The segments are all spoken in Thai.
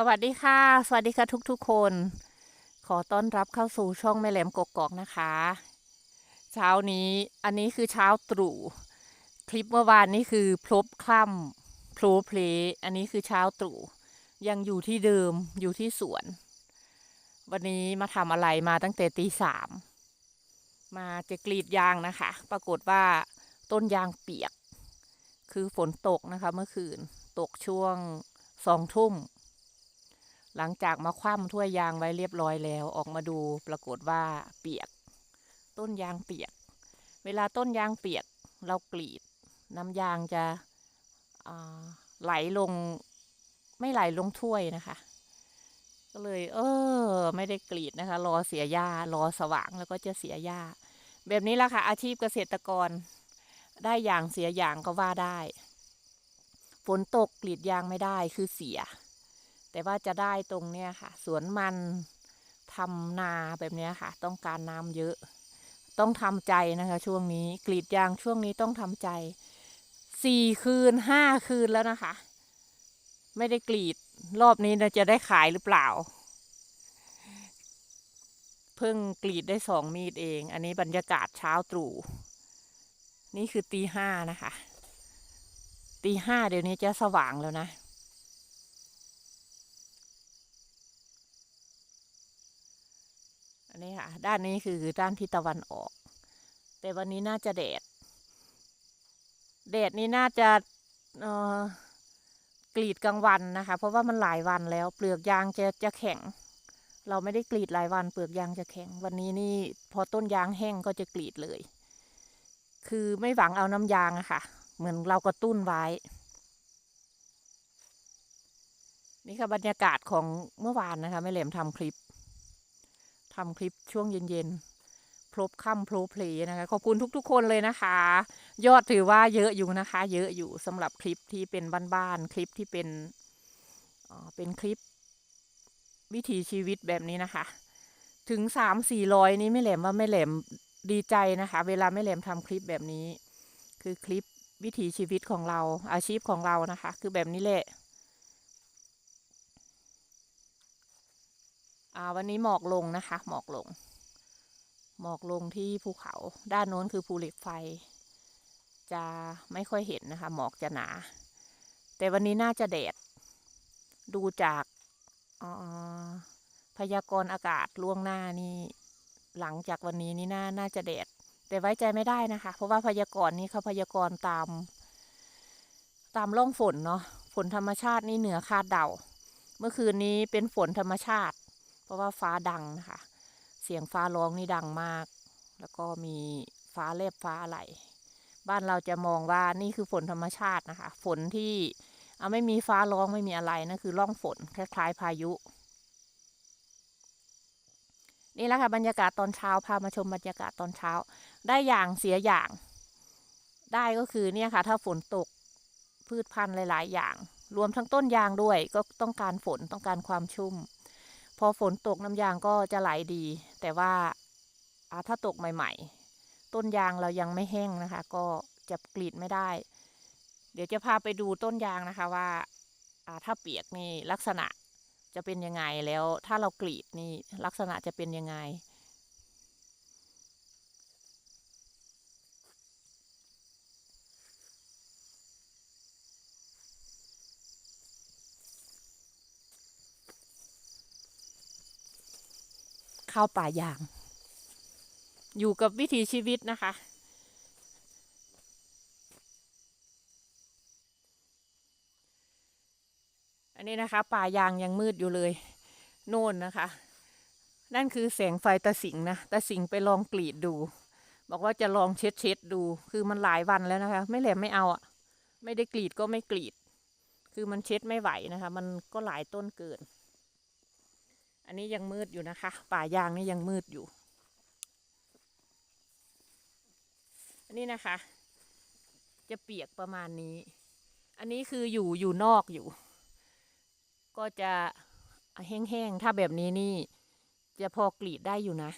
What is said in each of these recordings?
สวัสดีค่ะ สวัสดีค่ะทุกๆคน ขอต้อนรับเข้าสู่ช่องแม่แหลมกกอกนะคะ เช้านี้อันนี้คือเช้าตรู่คลิปเมื่อวานนี้คือพลบคล่ำโพลเพลอันนี้คือเช้าตรู่ยังอยู่ที่เดิมอยู่ที่สวน วันนี้มาทำอะไรมาตั้งแต่ตีสามมาจะกรีดยางนะคะ ปรากฏว่าต้นยางเปียก คือฝนตกนะคะเมื่อคืนตกช่วงสองทุ่ม หลังจากมาคว่ำถ้วยยางไว้เรียบร้อยแล้ว ออกมาดูปรากฏว่าเปียก ต้นยางเปียก เวลาต้นยางเปียก เรากรีด น้ำยางจะไหลลง ไม่ไหลลงถ้วยนะคะ ก็เลย เออ ไม่ได้กรีดนะคะ รอเสียหญ้ารอสว่างแล้วก็จะเสียหญ้า แบบนี้แหละค่ะ อาชีพเกษตรกร ได้อย่างเสียอย่างก็ว่าได้ ฝนตกกรีดยางไม่ได้คือเสีย แต่ว่าจะได้ตรงเนี้ยค่ะ สวนมันทำนาแบบเนี้ยค่ะ ต้องการน้ำเยอะ ต้องทำใจนะคะ ช่วงนี้กรีดยางช่วงนี้ต้องทำใจสี่คืนห้าคืนแล้วนะคะ ไม่ได้กรีดรอบนี้นะจะได้ขายหรือเปล่า เพิ่งกรีดได้สองมีดเอง อันนี้บรรยากาศเช้าตรู่นี่คือตีห้านะคะ ตีห้าเดี๋ยวนี้จะสว่างแล้วนะ อันนี้ค่ะ ด้านนี้คือด้านทิศตะวันออก แต่วันนี้น่าจะแดด แดดนี้น่าจะกรีดกลางวันนะคะ เพราะว่ามันหลายวันแล้ว เปลือกยางจะจะแข็ง เราไม่ได้กรีดหลายวัน เปลือกยางจะแข็ง วันนี้นี่พอต้นยางแห้งก็จะกรีดเลย คือไม่หวังเอาน้ำยางอะค่ะ เหมือนเรากระตุ้นไว้ นี่ค่ะบรรยากาศของเมื่อวานนะคะแม่เหลมทำคลิป ทำคลิปช่วงเย็นๆพลบค่ำโพลเพลนะคะ ขอบคุณทุกๆ คนเลยนะคะ ยอดถือว่าเยอะอยู่นะคะ เยอะอยู่สำหรับคลิปที่เป็นบ้านๆ คลิปที่เป็นเอ่อเป็นคลิปวิถีชีวิตแบบนี้นะคะ ถึงสามสี่ร้อยนี้ไม่แหลมว่าไม่แหลมดีใจนะคะ เวลาไม่แหลมทำคลิปแบบนี้ คือคลิปวิถีชีวิตของเราอาชีพของเรานะคะ คือแบบนี้แหละ อ่า วันนี้หมอกลงนะคะ หมอกลง หมอกลงที่ภูเขา ด้านโน้นคือภูเหล็กไฟ จะไม่ค่อยเห็นนะคะ หมอกจะหนา แต่วันนี้น่าจะแดด ดูจากพยากรณ์อากาศล่วงหน้านี่ หลังจากวันนี้นี่น่าน่าจะแดด แต่ไว้ใจไม่ได้นะคะ เพราะว่าพยากรณ์นี้เขาพยากรณ์ตาม ตามร่องฝนเนาะ ฝนธรรมชาตินี่เหนือคาดเดา เมื่อคืนนี้เป็นฝนธรรมชาติ เพราะว่าฟ้าดังนะคะเสียงฟ้าร้องนี่ดังมาก แล้วก็มีฟ้าแลบฟ้าอะไร บ้านเราจะมองว่านี่คือฝนธรรมชาตินะคะ ฝนที่เอาไม่มีฟ้าร้องไม่มีอะไรนั่นคือร่องฝนคล้ายๆพายุ นี่แหละค่ะบรรยากาศตอนเช้าพามาชมบรรยากาศตอนเช้า ได้อย่างเสียอย่าง ได้ก็คือเนี่ยค่ะ ถ้าฝนตกพืชพันธุ์หลาย ๆ อย่าง รวมทั้งต้นยางด้วยก็ต้องการฝนต้องการความชุ่ม พอฝนตกน้ำยางก็จะไหลดี แต่ว่าถ้าตกใหม่ ๆ ต้นยางเรายังไม่แห้งนะคะ ก็จะกรีดไม่ได้ เดี๋ยวจะพาไปดูต้นยางนะคะว่าถ้าเปียกนี่ลักษณะจะเป็นยังไงแล้ว ถ้าเรากรีดนี่ลักษณะจะเป็นยังไง ข้าป่ายาง อยู่กับวิถีชีวิตนะคะ อันนี้นะคะ ป่ายางยังมืดอยู่เลย โน่นนะคะ นั่นคือแสงไฟตะสิงนะตะสิงไปลองกรีดดู บอกว่าจะลองเช็ดเช็ดดู คือมันหลายวันแล้วนะคะ ไม่แหลมไม่เอาอะไม่ได้กรีดก็ไม่กรีด คือมันเช็ดไม่ไหวนะคะ มันก็หลายต้นเกิน อันนี้ยังมืดอยู่นะคะ ป่ายางนี่ยังมืดอยู่ อันนี้นะคะ จะเปียกประมาณนี้ อันนี้คืออยู่อยู่นอกอยู่ ก็จะแห้งๆ ถ้าแบบนี้นี่ จะพอกรีดได้อยู่นะ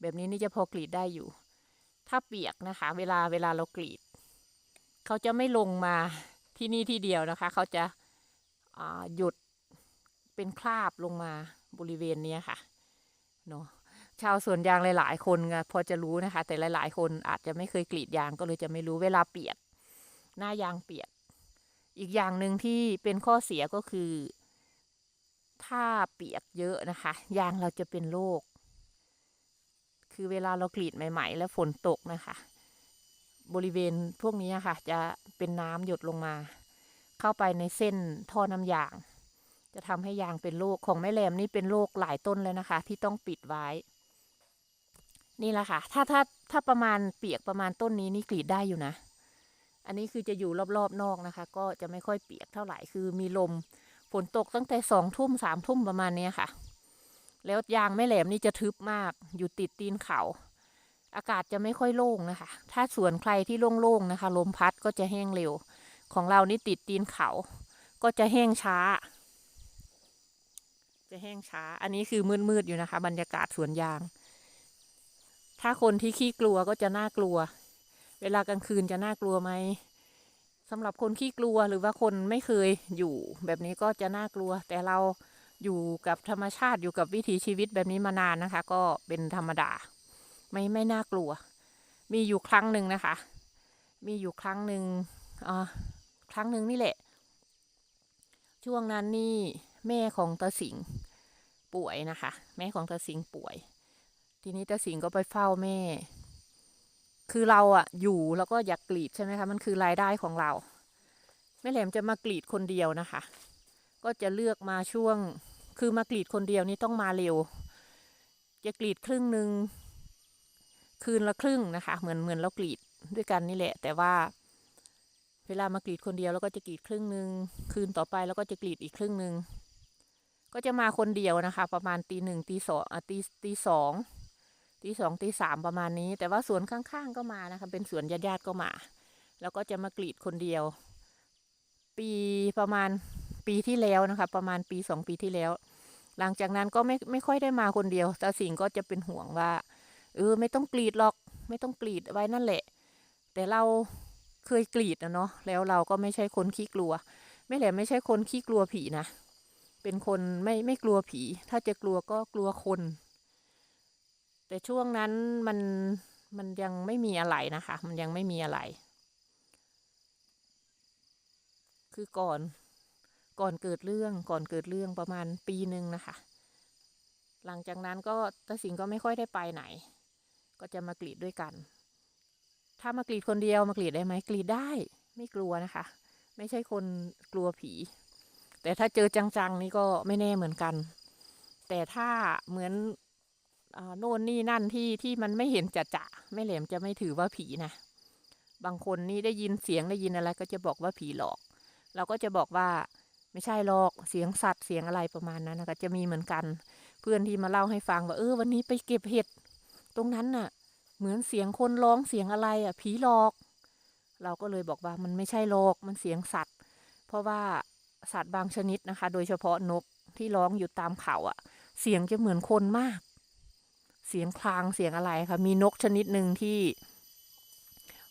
แบบนี้นี่จะพอกรีดได้อยู่ ถ้าเปียกนะคะ เวลาเวลาเรากรีด เขาจะไม่ลงมาที่นี่ที่เดียวนะคะ เขาจะหยุดเป็นคราบลงมา บริเวณนี้ค่ะเนาะชาวสวนยางหลาย ๆ คนพอจะรู้นะคะ แต่หลาย ๆ คนอาจจะไม่เคยกรีดยางก็เลยจะไม่รู้เวลาเปียก หน้ายางเปียก อีกอย่างหนึ่งที่เป็นข้อเสียก็คือ ถ้าเปียกเยอะนะคะ ยางเราจะเป็นโรคคือเวลาเรากรีดใหม่ ๆ แล้วฝนตกนะคะ บริเวณพวกนี้ค่ะ จะเป็นน้ำหยดลงมา เข้าไปในเส้นท่อน้ำยาง จะทำให้ยางเป็นโรคของแม่แหลมนี่เป็นโรคหลายต้นเลยนะคะ ที่ต้องปิดไว้ นี่แหละค่ะ ถ้าถ้าถ้าประมาณเปียกประมาณต้นนี้นี่กรีดได้อยู่นะ อันนี้คือจะอยู่รอบๆนอกนะคะ ก็จะไม่ค่อยเปียกเท่าไหร่คือมีลมฝนตกตั้งแต่สองทุ่มสามทุ่มประมาณเนี้ยค่ะ แล้วยางแม่แหลมนี่จะทึบมากอยู่ติดตีนเขาอากาศจะไม่ค่อยโล่งนะคะ ถ้าสวนใครที่โล่งๆนะคะ ลมพัดก็จะแห้งเร็ว ของเรานี่ติดตีนเขา ก็จะแห้งช้า จะแห้งช้า อันนี้คือมืดๆอยู่นะคะ บรรยากาศสวนยาง ถ้าคนที่ขี้กลัวก็จะน่ากลัว เวลากลางคืนจะน่ากลัวไหมสำหรับคนขี้กลัวหรือว่าคนไม่เคยอยู่ แบบนี้ก็จะน่ากลัว แต่เราอยู่กับธรรมชาติอยู่กับวิถีชีวิตแบบนี้มานานนะคะ ก็เป็นธรรมดา ไม่ไม่น่ากลัว มีอยู่ครั้งหนึ่งนะคะ มีอยู่ครั้งหนึ่งอ่าครั้งหนึ่งนี่แหละ ช่วงนั้นนี่ แม่ของตาสิงห์ป่วยนะคะ แม่ของตาสิงห์ป่วย ทีนี้ตาสิงห์ก็ไปเฝ้าแม่ คือเราอะอยู่แล้วก็อยากกรีดใช่ไหมคะมันคือรายได้ของเรา แม่แหลมจะมากรีดคนเดียวนะคะ ก็จะเลือกมาช่วงคือมากรีดคนเดียวนี่ต้องมาเร็ว จะกรีดครึ่งหนึ่งคืนละครึ่งนะคะ เหมือนเหมือนเรากรีดด้วยกันนี่แหละ แต่ว่า เวลามากรีดคนเดียวแล้วก็จะกรีดครึ่งหนึ่งคืนต่อไปแล้วก็จะกรีดอีกครึ่งหนึ่ง ก็จะมาคนเดียวนะคะ ประมาณตีหนึ่งตีสองตีตีสองตีสองตีสามประมาณนี้ แต่ว่าสวนข้างๆก็มานะคะ เป็นสวนญาติๆก็มา แล้วก็จะมากรีดคนเดียว ปีประมาณปีที่แล้วนะคะ ประมาณปีสองปีที่แล้ว หลังจากนั้นก็ไม่ไม่ค่อยได้มาคนเดียวตาสิงห์ก็จะเป็นห่วงว่าเออไม่ต้องกรีดหรอก ไม่ต้องกรีดไว้นั่นแหละ แต่เราเคยกรีดนะเนาะแล้วเราก็ไม่ใช่คนขี้กลัว ไม่แหละไม่ใช่คนขี้กลัวผีนะ เป็นคนไม่ไม่กลัวผี ถ้าจะกลัวก็กลัวคน แต่ช่วงนั้นมันมันยังไม่มีอะไรนะคะ มันยังไม่มีอะไร คือก่อนก่อนเกิดเรื่องก่อนเกิดเรื่องประมาณปีหนึ่งนะคะ หลังจากนั้นก็ตาสิงก็ไม่ค่อยได้ไปไหน ก็จะมากรีดด้วยกัน ถ้ามากรีดคนเดียวมากรีดได้ไหมกรีดได้ ไม่กลัวนะคะ ไม่ใช่คนกลัวผี แต่ถ้าเจอจังๆนี่ก็ไม่แน่เหมือนกัน แต่ถ้าเหมือนอโน่นนี่นั่นที่ที่มันไม่เห็นจะจะไม่แหลมจะไม่ถือว่าผีนะบางคนนี่ได้ยินเสียงได้ยินอะไร ก็จะบอกว่าผีหลอก เราก็จะบอกว่าไม่ใช่หรอกเสียงสัตว์เสียงอะไรประมาณนั้นนะคะจะมีเหมือนกัน เพื่อนที่มาเล่าให้ฟังว่าเออวันนี้ไปเก็บเห็ด ตรงนั้นน่ะ เหมือนเสียงคนร้องเสียงอะไรอะผีหลอก เราก็เลยบอกว่ามันไม่ใช่หรอกมันเสียงสัตว์ เพราะว่า สัตว์บางชนิดนะคะ โดยเฉพาะนกที่ร้องอยู่ตามเขาอะ เสียงจะเหมือนคนมาก เสียงคลางเสียงอะไรค่ะมีนกชนิดหนึ่งที่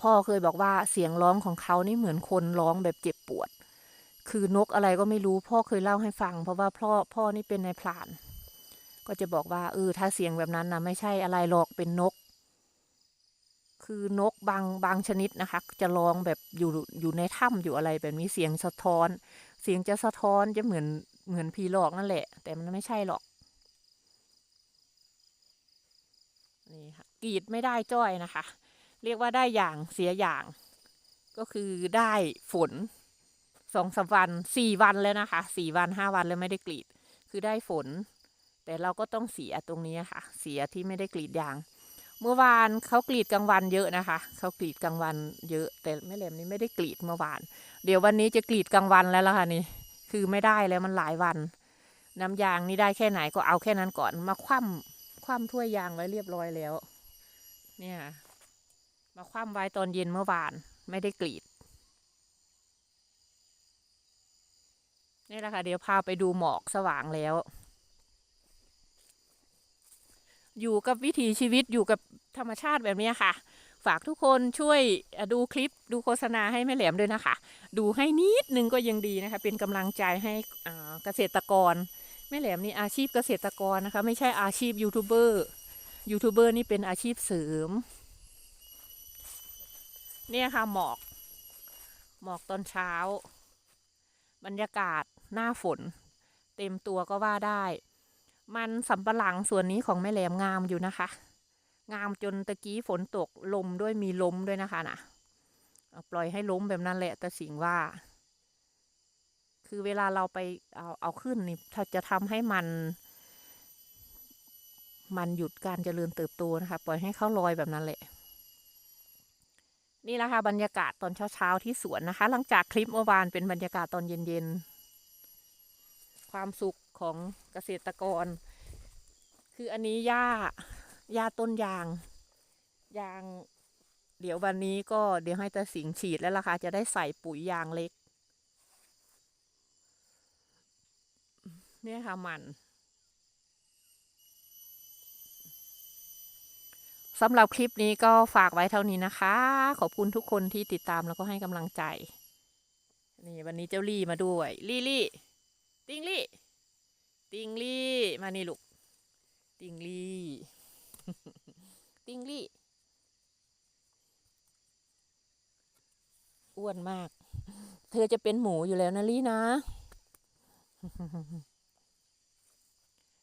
พ่อเคยบอกว่าเสียงร้องของเขานี่เหมือนคนร้องแบบเจ็บปวด คือนกอะไรก็ไม่รู้ พ่อเคยเล่าให้ฟัง เพราะว่าพ่อพ่อนี่เป็นนายพราน ก็จะบอกว่าเออถ้าเสียงแบบนั้นนะไม่ใช่อะไรหรอกเป็นนก คือนกบางบางชนิดนะคะ จะร้องแบบอยู่อยู่ในถ้ำอยู่อะไรแบบนี้เสียงสะท้อน เสียงจะสะท้อนจะเหมือนเหมือนผีหลอกนั่นแหละ แต่มันไม่ใช่หรอก นี่ค่ะกรีดไม่ได้จ้อยนะคะ เรียกว่าได้อย่างเสียอย่าง ก็คือได้ฝนสองสามวันสี่วันแล้วนะคะสี่วันห้าวันแล้วไม่ได้กรีด คือได้ฝน แต่เราก็ต้องเสียตรงนี้ค่ะ เสียที่ไม่ได้กรีดยาง เมื่อวานเขากรีดกลางวันเยอะนะคะ เขากรีดกลางวันเยอะ แต่แม่เหลมนี่ไม่ได้กรีดเมื่อวาน เดี๋ยววันนี้จะกรีดกลางวันแล้วล่ะค่ะนี่ คือไม่ได้แล้วมันหลายวัน น้ำยางนี่ได้แค่ไหนก็เอาแค่นั้นก่อน มาคว่ำคว่ำถ้วยยางไว้เรียบร้อยแล้ว เนี่ย มาคว่ำไว้ตอนเย็นเมื่อวาน ไม่ได้กรีด นี่แหละค่ะเดี๋ยวพาไปดูหมอกสว่างแล้ว อยู่กับวิถีชีวิตอยู่กับธรรมชาติแบบนี้ค่ะ ฝากทุกคนช่วยดูคลิปดูโฆษณาให้แม่แหลมด้วยนะคะ ดูให้นิดนึงก็ยังดีนะคะ เป็นกำลังใจให้เกษตรกรแม่แหลมนี่อาชีพเกษตรกรนะคะ ไม่ใช่อาชีพยูทูบเบอร์ยูทูบเบอร์นี่เป็นอาชีพเสริม เนี่ยค่ะหมอก หมอกตอนเช้า บรรยากาศหน้าฝน เต็มตัวก็ว่าได้ มันสำปะหลังส่วนนี้ของแม่แหลมงามอยู่นะคะ งามจนตะกี้ฝนตกลมด้วยมีล้มด้วยนะคะนะปล่อยให้ล้มแบบนั้นแหละแต่สิงว่า คือเวลาเราไปเอาเอาขึ้นนี่จะทำให้มัน มันหยุดการเจริญเติบโตนะคะ ปล่อยให้เข้าลอยแบบนั้นแหละนี่แหละค่ะบรรยากาศตอนเช้าๆที่สวนนะคะ หลังจากคลิปเมื่อวานเป็นบรรยากาศตอนเย็นๆ ความสุขของเกษตรกร คืออันนี้หญ้าหญ้าต้นยาง ยาง เดี๋ยววันนี้ก็เดี๋ยวให้ตาสิงฉีดแล้วล่ะค่ะจะได้ใส่ปุ๋ยยางเล็ก เนี่ยค่ะมันสำหรับคลิปนี้ก็ฝากไว้เท่านี้นะคะ ขอบคุณทุกคนที่ติดตามแล้วก็ให้กำลังใจ นี่วันนี้เจ้าลี่มาด้วย ลี่ลี่ ติงลี่ติงลี่มานี่ลูกติงลี่ติงลี่อ้วนมาก เธอจะเป็นหมูอยู่แล้วนะลี่นะ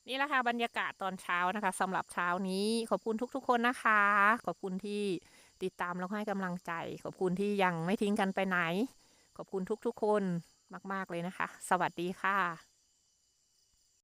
นี่แหละค่ะบรรยากาศตอนเช้านะคะสำหรับเช้านี้ ขอบคุณทุกๆคนนะคะ ขอบคุณที่ติดตามแล้วให้กำลังใจ ขอบคุณที่ยังไม่ทิ้งกันไปไหน ขอบคุณทุกๆคน มาก ๆ เลยนะคะ สวัสดีค่ะ